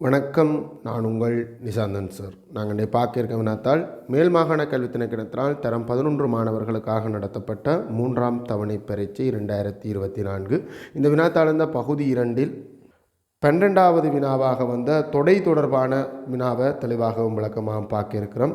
வணக்கம் நான் உங்கள் நிசாந்தன் சார். நாங்கள் இன்றைய பார்க்க வினாத்தால் மேல் மாகாண கல்வி திணைக்கிடத்தினால் தரம் பதினொன்று மாணவர்களுக்காக நடத்தப்பட்ட மூன்றாம் தவணை பரீட்சை ரெண்டாயிரத்தி இருபத்தி நான்கு. இந்த வினாத்தாள் இந்த பகுதி இரண்டில் பன்னெண்டாவது வினாவாக வந்த தொடை தொடர்பான வினாவை தெளிவாகவும் விளக்கமாகவும் பார்க்க இருக்கிறோம்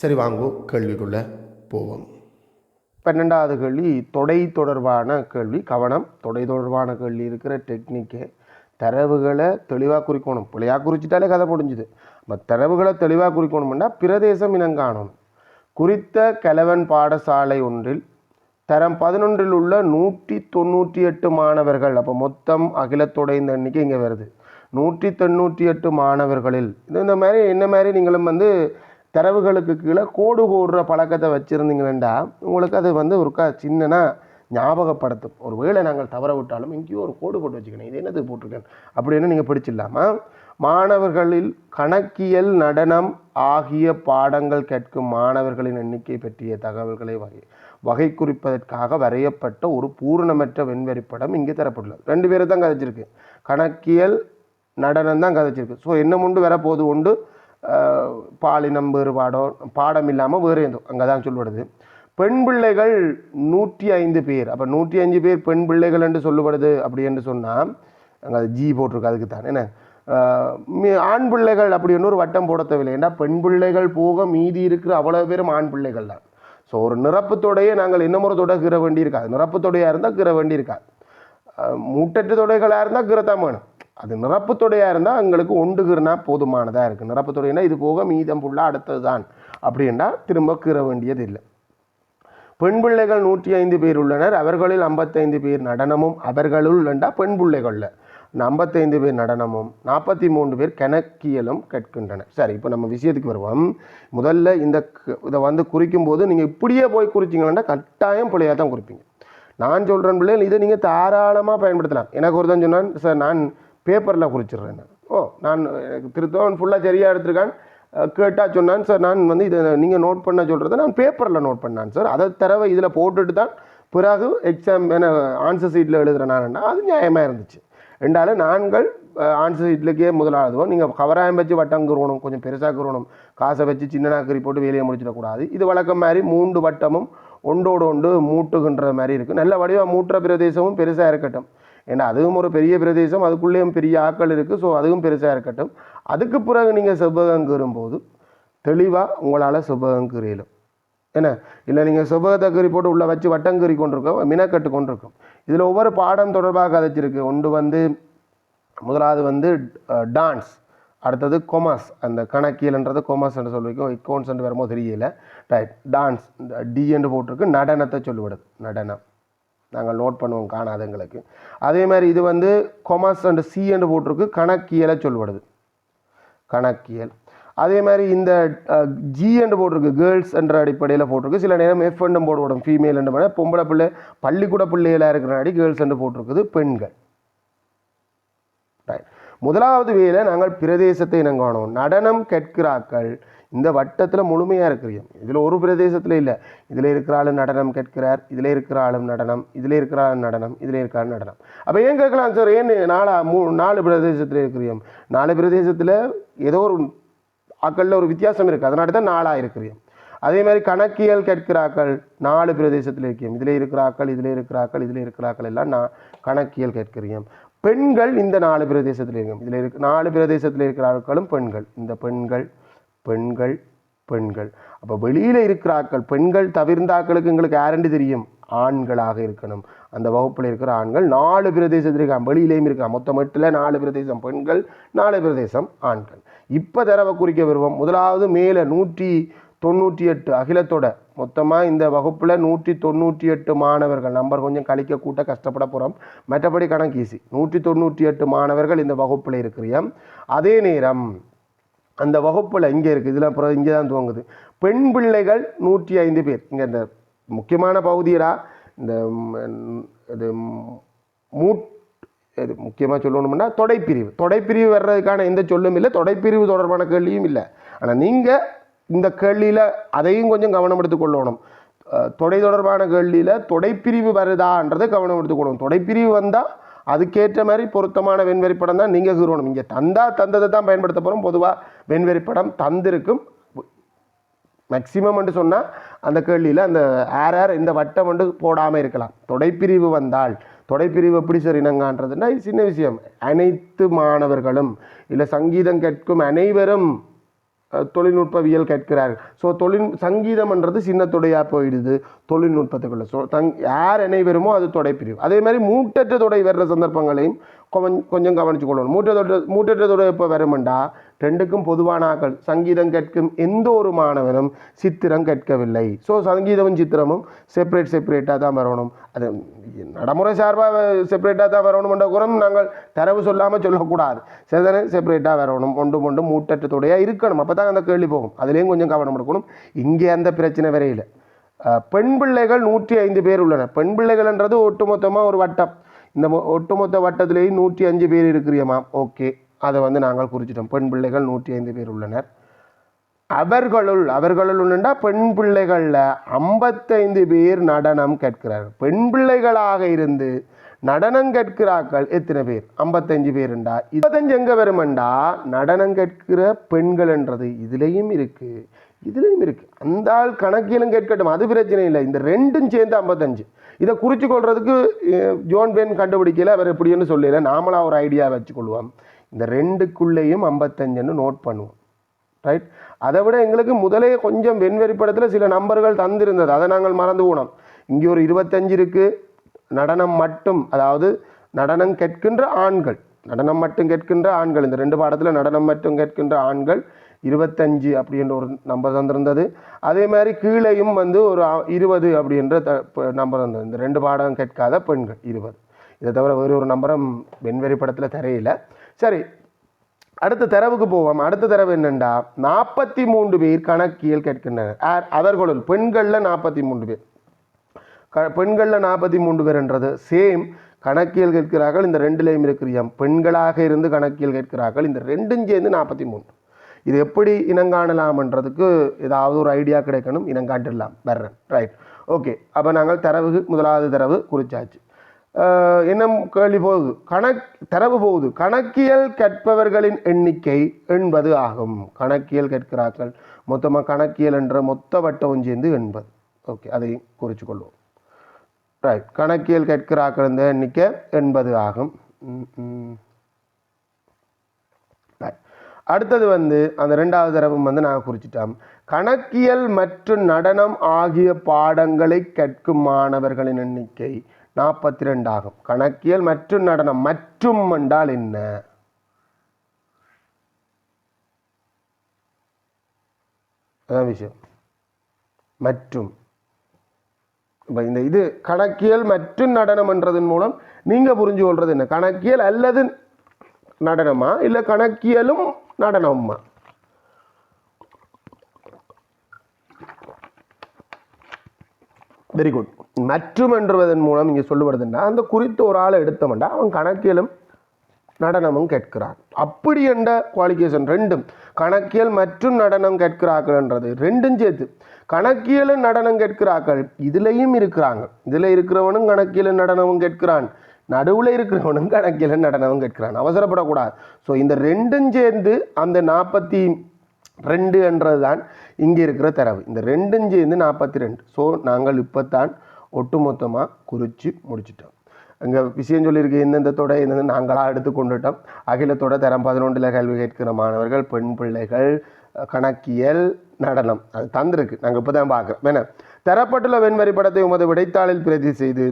சரி வாங்கோ கேள்விக்குள்ளே போவோம். பன்னெண்டாவது கேள்வி தொடை தொடர்பான கேள்வி. கவனம் தொடை தொடர்பான கேள்வி இருக்கிற டெக்னிக்கு தரவுகளை தெளிவாக குறிக்கணும். பிள்ளையாக குறிச்சிட்டாலே கதை முடிஞ்சுது. நம்ம தரவுகளை தெளிவாக குறிக்கணும்னா பிரதேசம் இனங்காணும் குறித்த கலவன் பாடசாலை ஒன்றில் தரம் பதினொன்றில் உள்ள நூற்றி தொண்ணூற்றி எட்டு மாணவர்கள் அப்போ மொத்தம் அகிலத்தோட இந்த எண்ணிக்கை இங்கே வருது. நூற்றி தொண்ணூற்றி எட்டு மாணவர்களில் இது இந்த மாதிரி என்ன மாதிரி நீங்களும் வந்து தரவுகளுக்கு கீழே கோடு கோடுற பழக்கத்தை வச்சுருந்தீங்கன்னா உங்களுக்கு அது வந்து ஒரு க சின்னனா ஞாபகப்படுத்தும். ஒரு வேளை நாங்கள் தவற விட்டாலும் எங்கேயோ ஒரு கோடு போட்டு வச்சுக்கணும். இது என்னது போட்டிருக்கேன்? அப்படின்னு நீங்கள் பிடிச்சிடலாமா? மாணவர்களில் கணக்கியல் நடனம் ஆகிய பாடங்கள் கேட்கும் மாணவர்களின் எண்ணிக்கை பற்றிய தகவல்களை வகை வகை குறிப்பதற்காக வரையப்பட்ட ஒரு பூரணமற்ற வெண்வரிப்படம் இங்கே தரப்பட்டுள்ளது. ரெண்டு பேரை தான் கதைச்சிருக்கு. கணக்கியல் நடனம் தான் கதைச்சிருக்கு. ஸோ என்ன உண்டு வரப்போது உண்டு? பாலினம் வேறுபாடோ பாடம் இல்லாமல் வேறு எதுவும் அங்கே தான் சொல்லப்படுது பெண் பிள்ளைகள் நூற்றி ஐந்து பேர். அப்போ நூற்றி அஞ்சு பேர் பெண் பிள்ளைகள் என்று சொல்லப்படுது அப்படி என்று சொன்னால் அங்கே அது ஜி போட்டிருக்கு அதுக்கு தான் என்ன ஆண் பிள்ளைகள் அப்படின்னு ஒரு வட்டம் போட தேவையில்லை. ஏன்னா பெண் பிள்ளைகள் போக மீதி இருக்கிற அவ்வளோ பேரும் ஆண் பிள்ளைகள் தான். ஸோ ஒரு நிரப்புத்தொடையை நாங்கள் என்ன முறத்தோட கீற வேண்டியிருக்காது. நிரப்புத்தொடையாக இருந்தால் கீற வேண்டியிருக்காது. இருக்காது மூட்டற்று தொடைகளாக இருந்தால் கீறத்தான் வேணும். அது நிரப்பு இருந்தால் எங்களுக்கு ஒண்டுகிறனா போதுமானதாக இருக்குது நிரப்பு இது போக மீதம் ஃபுல்லாக அடுத்தது தான் அப்படின்னா திரும்ப கீற வேண்டியது இல்லை. பெண் பிள்ளைகள் நூற்றி ஐந்து பேர் உள்ளனர். அவர்களில் ஐம்பத்தைந்து பேர் நடனமும் அவர்களுள் வேண்டாம் பெண் பிள்ளைகளில். ஐம்பத்தைந்து பேர் நடனமும் நாற்பத்தி மூன்று பேர் கணக்கியலும் கற்கின்றனர் சரி இப்போ நம்ம விஷயத்துக்கு வருவோம். முதல்ல இந்த க- இதை வந்து குறிக்கும் போது நீங்கள் இப்படியே போய் குறிச்சிங்கன்னா கட்டாயம் பிள்ளையாக தான் குறிப்பீங்க. நான் சொல்கிறேன் பிள்ளைகள் இதை நீங்கள் தாராளமாக பயன்படுத்தலாம். எனக்கு ஒருத்தன் சொன்னான் சார் நான் பேப்பரில் குறிச்சிடுறேன் நான். ஓ நான் திருத்தவன் ஃபுல்லாக சரியாக எடுத்திருக்கான். கேட்டால் சொன்னான் சார் நான் வந்து இதை நீங்கள் நோட் பண்ண சொல்கிறத நான் பேப்பரில் நோட் பண்ணான் சார். அதை தரவை இதில் போட்டுட்டு தான் பிறகு எக்ஸாம் என்ன ஆன்சர் சீட்டில் எழுதுகிறேன்னா நான். அது நியாயமாக இருந்துச்சு. ரெண்டாலும் நாங்கள் ஆன்சர் சீட்லுக்கே முதலாளதுவோம் நீங்கள் கவராயம் வச்சு வட்டம் கருவணும் கொஞ்சம் பெருசாக கருவணும் காசை வச்சு சின்னனாக்கறி போட்டு வேலையை முடிச்சிடக்கூடாது. இது வழக்கம் மாதிரி மூன்று வட்டமும் ஒன்றோடு ஒன்று மூட்டுகின்ற மாதிரி இருக்குது நல்ல வடிவாக மூட்டுற பிரதேசமும் பெருசாக இருக்கட்டும். ஏன்னா அதுவும் ஒரு பெரிய பிரதேசம் அதுக்குள்ளேயும் பெரிய ஆக்கள் இருக்குது ஸோ அதுவும் பெருசாக இருக்கட்டும். அதுக்கு பிறகு நீங்கள் செவ்வகம் கீறும்போது தெளிவாக உங்களால் செவ்வகம் கீறியலும். என்ன? இல்லை நீங்கள் செவ்வகத்தை கீறி போட்டு உள்ளே வச்சு வட்டம் கீறி கொண்டிருக்கோம் மினக்கட்டு கொண்டிருக்கும். இதில் ஒவ்வொரு பாடம் தொடர்பாக கதைச்சிருக்கு. ஒன்று வந்து முதலாவது வந்து டான்ஸ் அடுத்தது கொமர்ஸ் அந்த கணக்கியல்ன்றது கொமர்ஸ் என்று சொல்லியிருக்கோம் இக்கோன்ஸ் என்று வரும்போது தெரியல. ரைட் டான்ஸ் டி என்று போட்டிருக்கு. நடனத்தை சொல்லுவிடுது. நடனம். நாங்கள் நோட் பண்ணுவோம் காணாதங்களுக்கு அதே மாதிரி இது வந்து கொமர்ஸ் அண்ட் சி என்று போட்டிருக்கு. கணக்கியலை சொல்லிவிடுது கணக்கியல். அதே மாதிரி இந்த ஜி என்று போட்டிருக்கு. கேர்ள்ஸ் என்ற அடிப்படையில் போட்டிருக்கு. சில நேரம் எஃப் என்று போட்டுவிடும் ஃபீமேல் என்று பொம்பளை பிள்ளை பள்ளிக்கூட பிள்ளைகளாக இருக்கிறனாடி கேர்ள்ஸ் என்று போட்டிருக்குது. பெண்கள். முதலாவது வேலை நாங்கள் பிரதேசத்தை இனங்காணோம். நடனம் கேட்கிறாக்கள் இந்த வட்டத்தில் முழுமையாக இருக்கிறோம் இதில் ஒரு பிரதேசத்தில் இல்லை. இதில் இருக்கிற ஆளும் நடனம் கேட்கிறார். இதில் இருக்கிற ஆளும் நடனம். இதில் இருக்கிற ஆளும் நடனம். இதில் இருக்கிற நடனம். அப்போ ஏன் கேட்கலாம் சார்? ஏன் நாலா மூ நாலு பிரதேசத்தில் இருக்கிறோம் நாலு பிரதேசத்தில் ஏதோ ஒரு ஆக்களில் ஒரு வித்தியாசம் இருக்குது அதனால தான் நாளாக இருக்கிறோம் அதே மாதிரி கணக்கியல் கேட்கிறாக்கள் நாலு பிரதேசத்தில் இருக்கியம் இதில் இருக்கிறாக்கள் இதில் இருக்கிறாக்கள் இதில் இருக்கிறாக்கள் எல்லாம் நான் கணக்கியல் கேட்கிறோம் பெண்கள் இந்த நாலு பிரதேசத்தில் இருக்கும் இதில் இருக்கு நாலு பிரதேசத்தில் இருக்கிற ஆட்களும் பெண்கள். இந்த பெண்கள் பெண்கள் பெண்கள். அப்போ வெளியில் இருக்கிற ஆட்கள் பெண்கள் தவிர்ந்த ஆட்களுக்கு எங்களுக்கு யாருன்னு தெரியும். ஆண்களாக இருக்கணும். அந்த வகுப்பில் இருக்கிற ஆண்கள் நாலு பிரதேசத்தில் இருக்கான் வெளியிலேயும் இருக்கான் மொத்தம் எட்டில் நாலு பிரதேசம் பெண்கள் நாலு பிரதேசம் ஆண்கள். இப்போ தரவை குறிக்க வருவோம். முதலாவது மேலே நூற்றி தொண்ணூற்றி எட்டு அகிலத்தோட மொத்தமாக இந்த வகுப்பில் நூற்றி தொண்ணூற்றி எட்டு மாணவர்கள் நம்பர் கொஞ்சம் கழிக்க கூட்ட கஷ்டப்பட போகிறோம் மற்றபடி கணக்கு ஈஸி நூற்றி தொண்ணூற்றி எட்டு மாணவர்கள் இந்த வகுப்பில் இருக்கிறியம் அதே நேரம் அந்த வகுப்பில் இங்கே இருக்குது இதில் அப்புறம் இங்கே தான் துவங்குது. பெண் பிள்ளைகள் நூற்றி ஐந்து பேர். இங்கே இந்த முக்கியமான பகுதியடா இந்த இது மூட் இது முக்கியமாக சொல்லணும்னா தொடைப்பிரிவு. தொடைப்பிரிவு வர்றதுக்கான எந்த சொல்லும் இல்லை தொடைப்பிரிவு தொடர்பான கேள்வியும் இல்லை. ஆனால் நீங்கள் இந்த கேள்வியில் அதையும் கொஞ்சம் கவனம் எடுத்துக்கொள்ளணும் தொடை தொடர்பான கேள்வியில் தொடைப்பிரிவு வருதான்றதை கவனம் எடுத்துக்கொள்ளணும் தொடைப்பிரிவு வந்தால் அதுக்கேற்ற மாதிரி பொருத்தமான வெண்வெறிப்படம் தான் நீங்கள் கூறணும். இங்கே தந்தா தந்ததை தான் பயன்படுத்த போகிறோம் பொதுவாக வெண்வெறிப்படம் தந்திருக்கும். மேக்சிமம் என்று சொன்னால் அந்த கேள்வியில் அந்த ஆர் ஆர் இந்த வட்டம் வந்து போடாமல் இருக்கலாம். தொடைப்பிரிவு வந்தால் தொடைப்பிரிவு எப்படி சரினங்கான்றதுன்னா இனங்கான்றதுன்னா இது சின்ன விஷயம். அனைத்து மாணவர்களும் இல்லை சங்கீதம் கேட்கும் அனைவரும் தொழில்நுட்பவியல் கேட்கிறார்கள். ஸோ தொழில் சங்கீதம்ன்றது சின்ன தொடையாக போயிடுது தொழில்நுட்பத்துக்குள்ள. ஸோ தங் யார் இணைவருமோ அது தொடை பிரிவு அதே மாதிரி மூட்டற்ற தொடை வர்ற சந்தர்ப்பங்களையும் கொஞ்சம் கொஞ்சம் கவனிச்சு கொள்ளணும் மூட்டை தொட மூட்டற்ற தொடை இப்போ வருமெண்டா ரெண்டுக்கும் பொதுவானாக்கள். சங்கீதம் கேட்கும் எந்த ஒரு மாணவனும் சித்திரம் கேட்கவில்லை. ஸோ சங்கீதமும் சித்திரமும் செப்பரேட் செப்பரேட்டாக தான் வரணும். அது நடைமுறை சார்பாக செப்பரேட்டாக தான் வரணும்ன்ற குறம் நாங்கள் தரவு சொல்லாமல் சொல்லக்கூடாது. சரிதானே செப்பரேட்டாக வரணும். ஒன்று ஒன்று மூட்டற்றத்துடையாக இருக்கணும். அப்போ தான் அந்த கேள்வி போகும். அதுலேயும் கொஞ்சம் கவனம் எடுக்கணும். இங்கே அந்த பிரச்சனை வரையில் பெண் பிள்ளைகள் நூற்றி ஐந்து பேர் உள்ளன பெண் பிள்ளைகள்ன்றது ஒட்டுமொத்தமாக ஒரு வட்டம். இந்த மொ- ஒட்டுமொத்த வட்டத்திலேயும் நூற்றி அஞ்சு பேர் இருக்கிறியம்மா. ஓகே. அதை வந்து நாங்கள் குறிச்சிட்டோம். பெண் பிள்ளைகள் நூற்றி ஐந்து பேர் உள்ளனர். அவர்களுள் அவர்களுள் உண்டா பெண் பிள்ளைகளில் ஐம்பத்தைந்து பேர் நடனம் கேட்கிறார்கள் பெண் பிள்ளைகளாக இருந்து நடனம் கேட்கிறார்கள் எத்தனை பேர்? ஐம்பத்தஞ்சு பேருண்டா. இருபத்தஞ்சு எங்கே வருமெண்டா? நடனம் கேட்கிற பெண்கள்ன்றது இதுலேயும் இருக்குது இதுலேயும் இருக்குது அந்த ஆள் கணக்கிலும் கேட்கட்டும் அது பிரச்சனை இல்லை. இந்த ரெண்டும் சேர்ந்து ஐம்பத்தஞ்சு இதை குறித்து கொள்றதுக்கு ஜோன் பென் கண்டுபிடிக்கல அவர் எப்படின்னு சொல்லல. நாமளாக ஒரு ஐடியா வச்சுக்கொள்வோம் இந்த ரெண்டுக்குள்ளேயும் ஐம்பத்தஞ்சுன்னு நோட் பண்ணுவோம். ரைட் அதை விட எங்களுக்கு முதலே கொஞ்சம் வெண்வெறிப்படத்தில் சில நம்பர்கள் தந்திருந்தது. அதை நாங்கள் மறந்து போனோம். இங்கே ஒரு இருபத்தஞ்சு இருக்குது நடனம் மட்டும் அதாவது நடனம் கேட்கின்ற ஆண்கள் நடனம் மட்டும் கேட்கின்ற ஆண்கள் இந்த ரெண்டு பாடத்தில் நடனம் மட்டும் கேட்கின்ற ஆண்கள் இருபத்தஞ்சு அப்படின்ற ஒரு நம்பர் தந்திருந்தது. அதே மாதிரி கீழேயும் வந்து ஒரு இருபது அப்படின்ற த நம்பர் வந்தது இந்த ரெண்டு பாடம் கேட்காத பெண்கள் இருபது. இதை தவிர வேறு ஒரு நம்பரும் வெண்வெறி படத்தில் தரையில. சரி அடுத்த தரவுக்கு போவோம். அடுத்த தரவு என்னென்னா நாற்பத்தி மூன்று பேர் கணக்கியல் கேட்கின்றனர். ஆர் அவர்களுள் பெண்களில் நாற்பத்தி மூன்று பேர். க பெண்களில் நாற்பத்தி மூன்று பேர்ன்றது. சேம் கணக்கியல் கேட்கிறார்கள் இந்த ரெண்டுலேயும் இருக்கிறியம் பெண்களாக இருந்து கணக்கியல் கேட்கிறார்கள் இந்த ரெண்டும் சேர்ந்து நாற்பத்தி மூன்று இது எப்படி இனங்காணலாம்ன்றதுக்கு ஏதாவது ஒரு ஐடியா கிடைக்கணும் இனங்காட்டிடலாம். வர்றேன். ரைட் ஓகே அப்போ நாங்கள் தரவு முதலாவது தரவு குறிச்சாச்சு. இன்னும் என்ன கேள்வி போகுது. கணக் தரவு போகுது. கணக்கியல் கற்பவர்களின் எண்ணிக்கை எண்பது ஆகும். கணக்கியல் கேட்கிறார்கள். மொத்தமாக கணக்கியல் என்ற மொத்த வட்டம் சேர்ந்து எண்பது. ஓகே அதை குறித்து கொள்வோம். ரைட் கணக்கியல் கேட்கிறார்கள் இந்த எண்ணிக்கை எண்பது ஆகும். அடுத்தது வந்து அந்த ரெண்டாவது தரவும் வந்து நாங்கள் குறிச்சிட்டோம் கணக்கியல் மற்றும் நடனம் ஆகிய பாடங்களை கற்கும் மாணவர்களின் எண்ணிக்கை நாற்பத்தி ரெண்டு ஆகும் கணக்கியல் மற்றும் நடனம் மற்றும் என்றால் என்ன? அதான் விஷயம். மற்றும். இப்போ இந்த இது கணக்கியல் மற்றும் நடனம் என்றதன் மூலம் நீங்கள் புரிஞ்சு கொள்வது என்ன? கணக்கியல் அல்லது நடனமா? இல்லை கணக்கியலும் நடனமா வெரி குட் மற்றும் என்றுவதன் மூலம் இங்கே சொல்லுவதுன்னா அந்த குறித்த ஒரு ஆளை எடுத்தவன்டா அவன் கணக்கியலும் நடனமும் கேட்கிறான். அப்படி என்ற குவாலிஃபிகேஷன் ரெண்டும் கணக்கியல் மற்றும் நடனம் கேட்கிறார்கள்ன்றது ரெண்டும் சேர்த்து கணக்கியலும் நடனம் கேட்கிறார்கள் இதுலேயும் இருக்கிறாங்க. இதில் இருக்கிறவனும் கணக்கியலும் நடனமும் கேட்கிறான் நடுவில் இருக்கிறவனும் கணக்கியலும் நடனமும் கேட்கிறான். அவசரப்படக்கூடாது. ஸோ இந்த ரெண்டும் சேர்ந்து அந்த நாற்பத்தி ரெண்டு என்றது தான் இங்கே இருக்கிற தரவு. இந்த ரெண்டும் சேர்ந்து நாற்பத்தி ரெண்டு ஸோ நாங்கள் இப்போ தான் ஒட்டுமொத்தமாக குறித்து முடிச்சிட்டோம். அங்கே விஷயம் சொல்லியிருக்கு எந்தெந்த தொடை எந்தெந்த நாங்களாக எடுத்து கொண்டுட்டோம். அகிலத்தோட தரம் பதினொன்றில் கல்வி கேட்கிற மாணவர்கள் பெண் பிள்ளைகள் கணக்கியல் நடனம். அது தந்திருக்கு. நாங்கள் இப்போ தான் பார்க்குறோம். வேணா தரப்பட்டுள்ள வெண்வரி படத்தை உமது விடைத்தாளில் பிரதி செய்து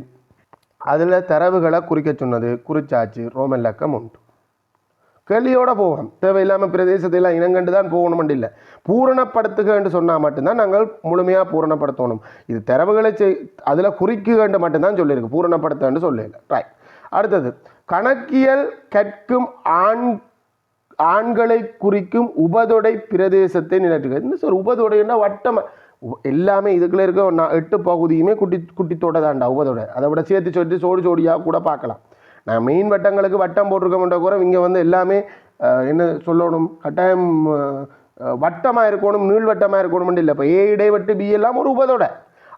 அதில் தரவுகளை குறிக்க சொன்னது குறிச்சாச்சு ரோமன் லக்கம் உண்டு. கேள்வியோடு போகணும். தேவையில்லாமல் பிரதேசத்தையெல்லாம் இனங்கண்டு தான் போகணும் இல்லை. பூரணப்படுத்துகன்னு சொன்னால் மட்டும்தான் நாங்கள் முழுமையாக பூரணப்படுத்தணும். இது தரவுகளை செய் அதில் குறிக்குகண்டு மட்டும்தான் சொல்லியிருக்கு. பூரணப்படுத்தன்னு சொல்லல. ரைட் அடுத்தது கணக்கியல் கற்கும் ஆண் ஆண்களை குறிக்கும் உபதொடை பிரதேசத்தை நிலற்றுக இந்த சார் உபதொடைன்னா வட்டம். எல்லாமே இதுக்குள்ள இருக்க எட்டு பகுதியுமே குட்டி குட்டி தொடை தாண்டா உபதொடை. அதை விட சேர்த்து சொல்லி சோடி சோடியாக கூட பார்க்கலாம். நான் மெயின் வட்டங்களுக்கு வட்டம் போட்டிருக்கோம்ன்ற கூட இங்கே வந்து எல்லாமே என்ன சொல்லணும் கட்டாயம் வட்டமாக இருக்கணும் நீள்வட்டமாக இருக்கணும் இல்லை. இப்போ ஏ இடைவட்டு பி எல்லாம் ஒரு உபதொடை.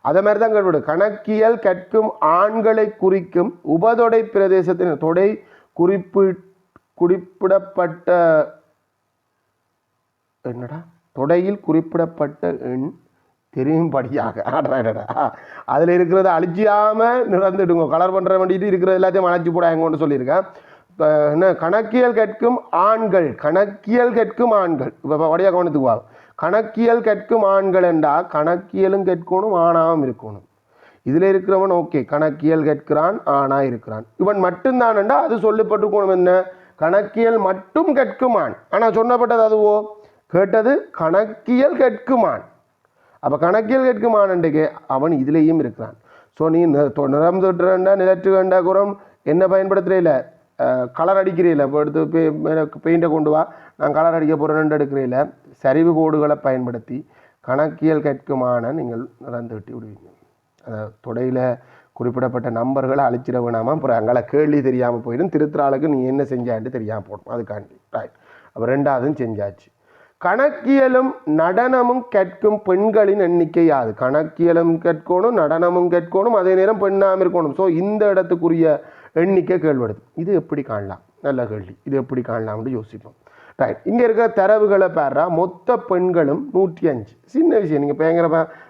அதை மாதிரி தான் கேள்விடு கணக்கியல் கற்கும் ஆண்களை குறிக்கும் உபதொடை பிரதேசத்தின் தொடை குறிப்பு குறிப்பிடப்பட்ட என்னடா? தொடையில் குறிப்பிடப்பட்ட எண் தெரியும்படியாக. ஆடுறாடா அதில் இருக்கிறத அழிச்சியாமல் நிறந்துடுங்க கலர் பண்ணுற வேண்டிட்டு இருக்கிறது எல்லாத்தையும் அழைச்சி போடாங்கன்னு சொல்லியிருக்கேன். இப்போ என்ன கணக்கியல் கற்கும் ஆண்கள் கணக்கியல் கற்கும் ஆண்கள். இப்போ வடியாக கவனத்துக்கு வா கணக்கியல் கற்கும் ஆண்கள் என்றால் கணக்கியலும் கேட்கணும் ஆணாவும் இருக்கணும். இதில் இருக்கிறவன் ஓகே கணக்கியல் கேட்கிறான் ஆனா இருக்கிறான். இவன் மட்டும்தான் என்றால் அது சொல்லப்பட்டிருக்கணும் என்ன? கணக்கியல் மட்டும் கேட்குமான் ஆனால் சொன்னப்பட்டது அதுவோ? கேட்டது கணக்கியல் கேட்குமான் அப்போ கணக்கியல் கேட்குமானண்டுக்கு அவன் இதுலேயும் இருக்கிறான். ஸோ நீ நி- தொ- நிறம் தொட்டுறண்டா நிலற்று வேண்டா குறம் என்ன பயன்படுத்துகிறீல கலர் அடிக்கிறீல இப்போ எடுத்து பெயிண்டை கொண்டு வா. நான் கலர் அடிக்க போகிறேன்னு எடுக்கிறீல சரிவு கோடுகளை பயன்படுத்தி கணக்கியல் கேட்குமான நீங்கள் நடந்து விட்டு விடுவீங்க. அந்த தொடையில் குறிப்பிடப்பட்ட நம்பர்களை அழிச்சிட வேணாமா அப்புறம் அங்கே கேள்வி தெரியாமல் போயிடும். திருத்துறாளுக்கு நீ என்ன செஞ்சான்ட்டு தெரியாமல் போடும் அதுக்காண்டி. ரைட் அப்போ ரெண்டாவதும் செஞ்சாச்சு கணக்கியலும் நடனமும் கேட்கும் பெண்களின் எண்ணிக்கை யாது கணக்கியலும் கேட்கணும் நடனமும் கேட்கணும் அதே நேரம் பெண்ணாமல் இருக்கணும். ஸோ இந்த இடத்துக்குரிய எண்ணிக்கை கேள்விடுது இது எப்படி காணலாம்? நல்ல கேள்வி. இது எப்படி காணலாம்னு யோசிப்போம். ரைட் இங்கே இருக்கிற தரவுகளை பாருறா. மொத்த பெண்களும் நூற்றி அஞ்சு. சின்ன விஷயம். நீங்கள் பயங்கர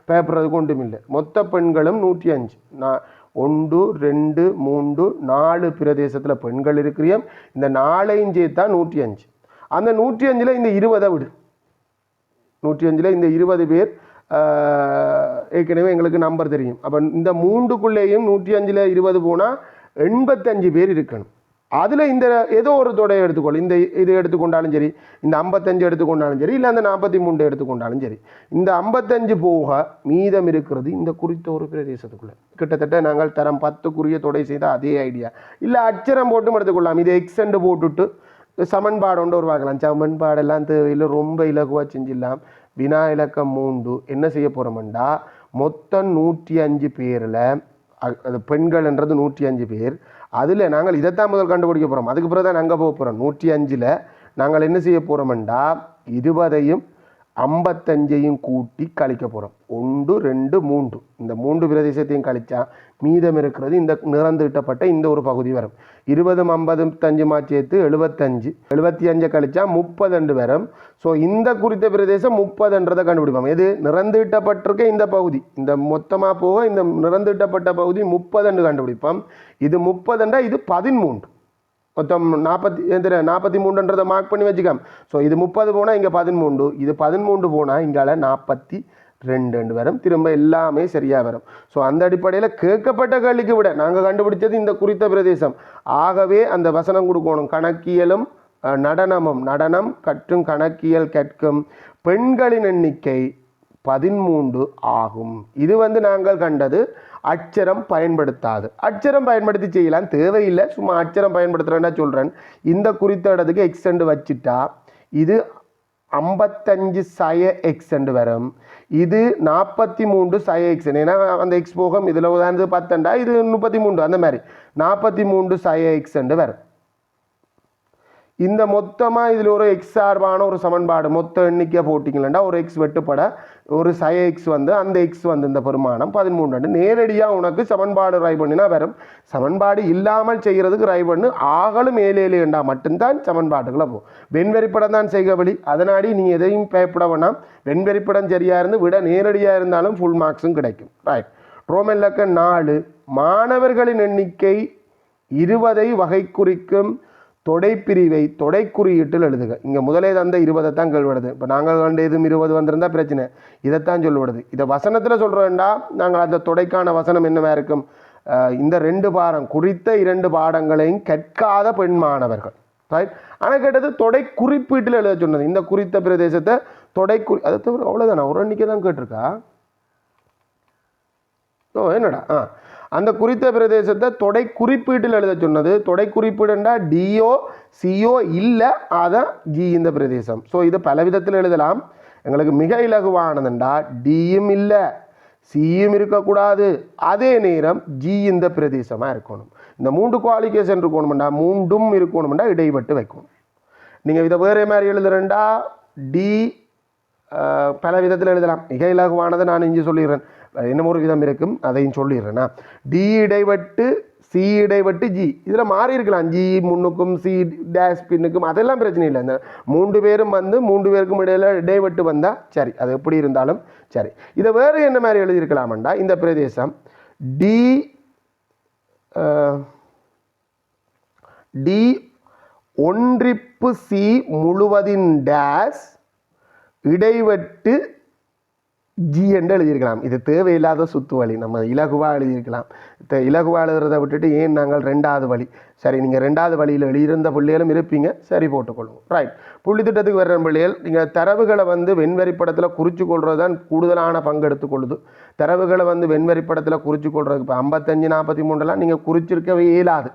பேப்பறதுக்கு ஒன்றும் இல்லை. மொத்த பெண்களும் நூற்றி அஞ்சு. நான் ஒன்று ரெண்டு மூன்று நாலு பிரதேசத்தில் பெண்கள் இருக்கிறியம் இந்த நாலையும் சேர்த்தா நூற்றி அஞ்சு. அந்த நூற்றி அஞ்சில் இந்த இருபதை விடு. நூற்றி அஞ்சில் இந்த இருபது பேர் ஏற்கனவே எங்களுக்கு நம்பர் தெரியும். அப்போ இந்த மூன்றுக்குள்ளேயும் நூற்றி அஞ்சில் இருபது போனால் எண்பத்தஞ்சு பேர் இருக்கணும். அதில் இந்த ஏதோ ஒரு தொடையை எடுத்துக்கொள். இந்த இது எடுத்துக்கொண்டாலும் சரி இந்த ஐம்பத்தஞ்சு எடுத்துக்கொண்டாலும் சரி இல்லை அந்த நாற்பத்தி மூன்று எடுத்துக்கொண்டாலும் சரி. இந்த ஐம்பத்தஞ்சு போக மீதம் இருக்கிறது இந்த குறித்த ஒரு பிரதேசத்துக்குள்ளே. கிட்டத்தட்ட நாங்கள் தரம் பத்துக்குரிய தொடை செய்த அதே ஐடியா இல்லை அச்சரம் போட்டும் எடுத்துக்கொள்ளலாம். இது எக்ஸெண்டு போட்டுட்டு சமன்பாடு ஒன்று உருவாக்கலாம். சமன்பாடெல்லாம் தேவையில்லை ரொம்ப இலகுவாக செஞ்சிடலாம். வினா இலக்கம் மூன்று. என்ன செய்ய போகிறோம்டா மொத்தம் நூற்றி அஞ்சு பேரில் அது பெண்கள்ன்றது நூற்றி அஞ்சு பேர். அதில் நாங்கள் இதைத்தான் முதல் கண்டுபிடிக்க போகிறோம் அதுக்கு பிறகு தான் நாங்கள் போக போகிறோம் நூற்றி அஞ்சில் நாங்கள் என்ன செய்ய போகிறோம்டா இருபதையும் ஐம்பத்தஞ்சையும் கூட்டி கழிக்க போகிறோம் ஒன்று ரெண்டு மூன்று. இந்த மூன்று பிரதேசத்தையும் கழித்தா மீதம் இருக்கிறது இந்த நிறந்துவிட்டப்பட்ட இந்த ஒரு பகுதி வரும். இருபதும் ஐம்பத்தஞ்சுமா சேர்த்து எழுபத்தஞ்சு. எழுபத்தி அஞ்சை கழித்தா முப்பதண்டு வரும். ஸோ இந்த குறித்த பிரதேசம் முப்பதுன்றதை கண்டுபிடிப்போம். எது? நிறந்துவிட்டப்பட்டிருக்க இந்த பகுதி. இந்த மொத்தமாக போக இந்த நிறந்துவிட்டப்பட்ட பகுதி முப்பதண்டு கண்டுபிடிப்போம். இது முப்பதுண்டா இது பதிமூன்று. மொத்தம் நாற்பத்தி எந்திர நாற்பத்தி மூணுன்றதை மார்க் பண்ணி வச்சுக்காம் ஸோ இது முப்பது போனால் இங்கே பதிமூன்று இது பதிமூன்று போனால் இங்கால நாற்பத்தி ரெண்டு ரெண்டு வரும். திரும்ப எல்லாமே சரியாக வரும். ஸோ அந்த அடிப்படையில் கேட்கப்பட்ட கேள்விக்கு விட நாங்கள் கண்டுபிடிச்சது இந்த குறித்த பிரதேசம். ஆகவே அந்த வசனம் கொடுக்கணும். கணக்கியலும் நடனமும் நடனம் கற்றும் கணக்கியல் கற்கும் பெண்களின் எண்ணிக்கை பதிமூன்று ஆகும். இது வந்து நாங்கள் கண்டது அச்சரம் பயன்படுத்தாது. அச்சரம் பயன்படுத்தி செய்யலாம். தேவையில்லை. சும்மா அச்சரம் பயன்படுத்துகிறேன்னா சொல்கிறேன் இந்த குறித்த இடத்துக்கு எக்ஸ்டெண்ட் வச்சுட்டா இது ஐம்பத்தஞ்சு சய எக்ஸ்டெண்ட் வரும். இது நாற்பத்தி மூன்று சய எக்ஸ்டெண்ட் ஏன்னா அந்த எக்ஸ் போகம் இதில் உதாரணத்து பத்தண்டா? இது முப்பத்தி மூன்று அந்த மாதிரி. நாற்பத்தி மூன்று சய எக்ஸ்டெண்ட் வரும். இந்த மொத்தமாக இதில் ஒரு எக்ஸ் சார்பான ஒரு சமன்பாடு மொத்த எண்ணிக்கையாக போட்டிங்களா ஒரு எக்ஸ் வெட்டுப்பட ஒரு சய எக்ஸ் வந்து அந்த எக்ஸ் வந்து இந்த பெருமானம் பதிமூன்று நேரடியாக உனக்கு சமன்பாடு ரை பண்ணினா வரும். சமன்பாடு இல்லாமல் செய்கிறதுக்கு ரை பண்ணு. ஆகலும் ஏழு ஏழு மட்டும்தான் சமன்பாட்டுகளை போகும் வெண்வெறிப்படம் தான் செய்க வழி. அதனாடி நீ எதையும் பயப்பட வேணாம். வெண்வெறிப்படம் சரியாக இருந்து விட நேரடியாக இருந்தாலும் ஃபுல் மார்க்ஸும் கிடைக்கும். ரைட் ரோமன் லக்க நாலு. மாணவர்களின் எண்ணிக்கை இருபதை வகை குறிக்கும் தொடைப்பிரிவை தொடை குறியீட்டில் எழுதுக. இங்கே முதலே தந்த இருபதை தான் கேள்விடுது இப்போ நாங்கள் கண்ட எதுவும் இருபது வந்திருந்தா பிரச்சனை. இதைத்தான் சொல்லுவது இதை வசனத்தில் சொல்கிறோம்டா நாங்கள் அந்த தொடைக்கான வசனம் என்னவா இருக்கும்? இந்த ரெண்டு பாடம் குறித்த இரண்டு பாடங்களையும் கற்காத பெண் மாணவர்கள். ரைட் ஆனால் கேட்டது தொடை குறிப்பீட்டில் எழுத சொன்னது. இந்த குறித்த பிரதேசத்தை தொடை குறி அதை தவிர அவ்வளோதானா ஒரு எண்ணிக்கை தான் கேட்டிருக்கா? ஓ என்னடா? ஆ. அந்த குறித்த பிரதேசத்தை தொடை குறிப்பீட்டில் எழுத சொன்னது. தொடை குறிப்பீடுண்டா டிஓ சிஓ இல்லை அதான் ஜி இந்த பிரதேசம். ஸோ இது பல விதத்தில் எழுதலாம். எங்களுக்கு மிக இலகுவானதுண்டா டியும் இல்லை சியும் இருக்கக்கூடாது. அதே நேரம் ஜி இந்த பிரதேசமாக இருக்கணும். இந்த மூன்று குவாலிஃபிகேஷன் இருக்கணும்டா மூன்றும் இருக்கணும்டா இடைப்பட்டு வைக்கணும். நீங்கள் இதை வேறு மாதிரி எழுதுறேன்டா டி பல விதத்தில் எழுதலாம். மிக இலகுவானதை நான் இஞ்சி சொல்லிடுறேன். என்ன ஒரு விதம் இருக்கும். அதையும் சொல்லிடுறேன்னா டி இடைவட்டு சி இடைவட்டு ஜி இதில் மாறி இருக்கலாம். ஜி முன்னுக்கும் சி டேஷ் பின்னுக்கும் அதெல்லாம் பிரச்சனை இல்லை. இந்த மூன்று பேரும் வந்து மூன்று பேருக்கும் இடையில இடைவட்டு வந்தால் சரி. அது எப்படி இருந்தாலும் சரி. இதை வேறு என்ன மாதிரி எழுதியிருக்கலாமண்டா? இந்த பிரதேசம் டி டி ஒன்றிப்பு சி முழுவதின் டேஸ் இடைவெட்டு ஜி என்று எழுதியிருக்கலாம். இது தேவையில்லாத சுத்து வழி. நம்ம இலகுவாக எழுதியிருக்கலாம். இலகுவாக இலகுவா எழுதுறதை விட்டுட்டு ஏன் நாங்கள் ரெண்டாவது வழி? சரி நீங்கள் ரெண்டாவது வழியில் எழுதியிருந்த பிள்ளைகளும் இருப்பீங்க. சரி போட்டுக்கொள்ளுவோம் ரைட் புள்ளி திட்டத்துக்கு வர்ற பிள்ளைகள் நீங்கள் தரவுகளை வந்து வெண்வரிப்படத்தில் குறித்து கொள்வது தான் கூடுதலான பங்கு எடுத்துக்கொள்ளுது. தரவுகளை வந்து வெண்வரிப்படத்தில் குறித்து கொள்வது இப்போ ஐம்பத்தஞ்சு நாற்பத்தி மூணுலாம் நீங்கள் குறிச்சிருக்கவே இயலாது.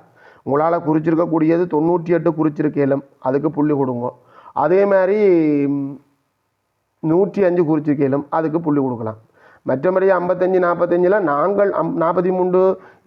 உங்களால் குறிச்சிருக்கக்கூடியது தொண்ணூற்றி எட்டு குறிச்சிருக்கேலும் அதுக்கு புள்ளி கொடுங்க. அதே மாதிரி நூற்றி அஞ்சு குறிச்சிருக்கேலும் அதுக்கு புள்ளி கொடுக்கலாம். மற்றபடி ஐம்பத்தஞ்சு நாற்பத்தஞ்சில் நாங்கள் அம் நாற்பத்தி மூன்று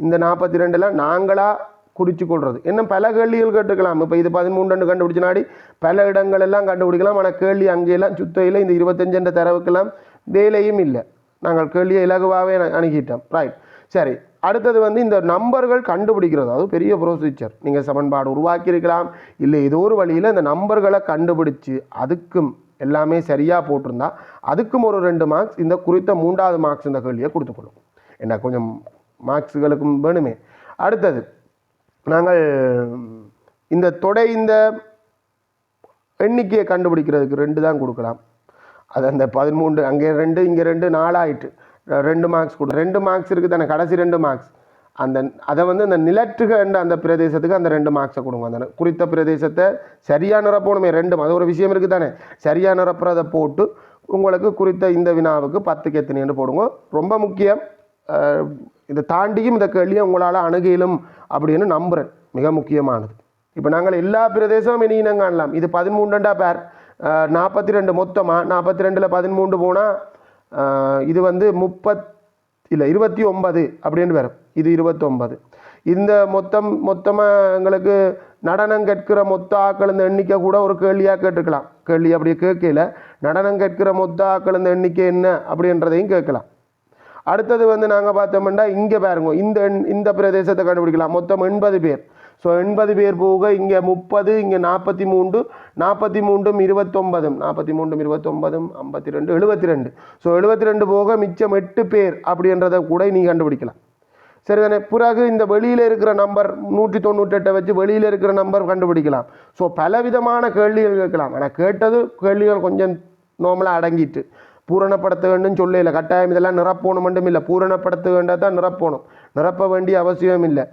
இந்த நாற்பத்தி ரெண்டில் நாங்களாக குறித்து கொள்வது இன்னும் பல கேள்விகள் கேட்டுக்கலாம். இப்போ இது பதிமூன்று கண்டுபிடிச்ச நாடி பல இடங்கள் எல்லாம் கண்டுபிடிக்கலாம். ஆனால் கேள்வி அங்கேயெல்லாம் சுத்தையில் இந்த இருபத்தஞ்சென்ற தரவுக்கெல்லாம் வேலையும் இல்லை. நாங்கள் கேள்வியை இலகுவாகவே அணுகிட்டோம். ரைட் சரி. அடுத்தது வந்து இந்த நம்பர்கள் கண்டுபிடிக்கிறது. அது பெரிய ப்ரொசீஜர் நீங்கள் சமன்பாடு உருவாக்கியிருக்கலாம். இல்லை ஏதோ ஒரு வழியில் இந்த நம்பர்களை கண்டுபிடிச்சு அதுக்கும் எல்லாமே சரியாக போட்டிருந்தா அதுக்கும் ஒரு ரெண்டு மார்க்ஸ் இந்த குறித்த மூன்றாவது மார்க்ஸ் இந்த கேள்வியை கொடுத்துக்கணும். என்ன கொஞ்சம் மார்க்ஸுகளுக்கும் வேணுமே. அடுத்தது நாங்கள் இந்த தொடை இந்த எண்ணிக்கையை கண்டுபிடிக்கிறதுக்கு ரெண்டு தான் கொடுக்கலாம். அது அந்த பதிமூன்று அங்கே ரெண்டு இங்கே ரெண்டு நாலாயிட்டு. ரெண்டு மார்க்ஸ் கொடு ரெண்டு மார்க்ஸ் இருக்குது தானே கடைசி ரெண்டு மார்க்ஸ் அந்த அதை வந்து அந்த நிலற்றுக என்ற அந்த பிரதேசத்துக்கு அந்த ரெண்டு மார்க்ஸை கொடுங்க. அந்த குறித்த பிரதேசத்தை சரியாக நிரப்பணுமே ரெண்டும். அது ஒரு விஷயம் இருக்குது தானே சரியாக நிரப்புறதை போட்டு உங்களுக்கு குறித்த இந்த வினாவுக்கு பத்துக்கு எத்தனைன்னு போடுங்க. ரொம்ப முக்கியம். இதை தாண்டியும் இந்த கேள்வியை உங்களால் அணுகிலும் அப்படின்னு நம்புகிறேன் மிக முக்கியமானது. இப்போ நாங்கள் எல்லா பிரதேசமும் இனி இனம் காணலாம். இது பதிமூன்றுண்டா பேர். நாற்பத்தி ரெண்டு மொத்தமாக நாற்பத்தி ரெண்டில் பதிமூன்று போனால் இது வந்து முப்பத் இல்லை இருபத்தி ஒன்பது அப்படின்னு வரும். இது இருபத்தொம்பது இந்த மொத்தம் மொத்தமாக எங்களுக்கு நடனம் கேட்கிற மொத்த ஆக்கள் இந்த எண்ணிக்கை கூட ஒரு கேள்வியாக கேட்டுக்கலாம். கேள்வி அப்படியே கேட்கல. நடனம் கேட்கிற மொத்த ஆக்கள் இந்த எண்ணிக்கை என்ன அப்படின்றதையும் கேட்கலாம். அடுத்தது வந்து நாங்கள் பார்த்தோம்னா இங்கே பாருங்க இந்த எண்- இந்த பிரதேசத்தை கண்டுபிடிக்கலாம். மொத்தம் எண்பது பேர். ஸோ எண்பது பேர் போக இங்கே முப்பது இங்கே நாற்பத்தி மூன்று நாற்பத்தி மூன்றும் இருபத்தொன்பதும் நாற்பத்தி மூன்றும் இருபத்தொன்பதும் ஐம்பத்தி ரெண்டு எழுபத்தி ரெண்டு. ஸோ எழுபத்தி ரெண்டு போக மிச்சம் எட்டு பேர் அப்படின்றத கூட நீ கண்டுபிடிக்கலாம். சரிதானே? பிறகு இந்த வெளியில் இருக்கிற நம்பர் நூற்றி தொண்ணூற்றெட்டை வச்சு வெளியில் இருக்கிற நம்பர் கண்டுபிடிக்கலாம். ஸோ பலவிதமான கேள்விகள் கேட்கலாம். ஆனால் கேட்டது கேள்விகள் கொஞ்சம் நார்மலாக அடங்கிட்டு. பூரணப்படுத்த வேண்டும் சொல்லல கட்டாயம் இதெல்லாம் நிரப்பணும் மட்டும் இல்லை. பூரணப்படுத்த வேண்டாம் தான் நிரப்பணும். நிரப்ப வேண்டிய அவசியம் இல்லை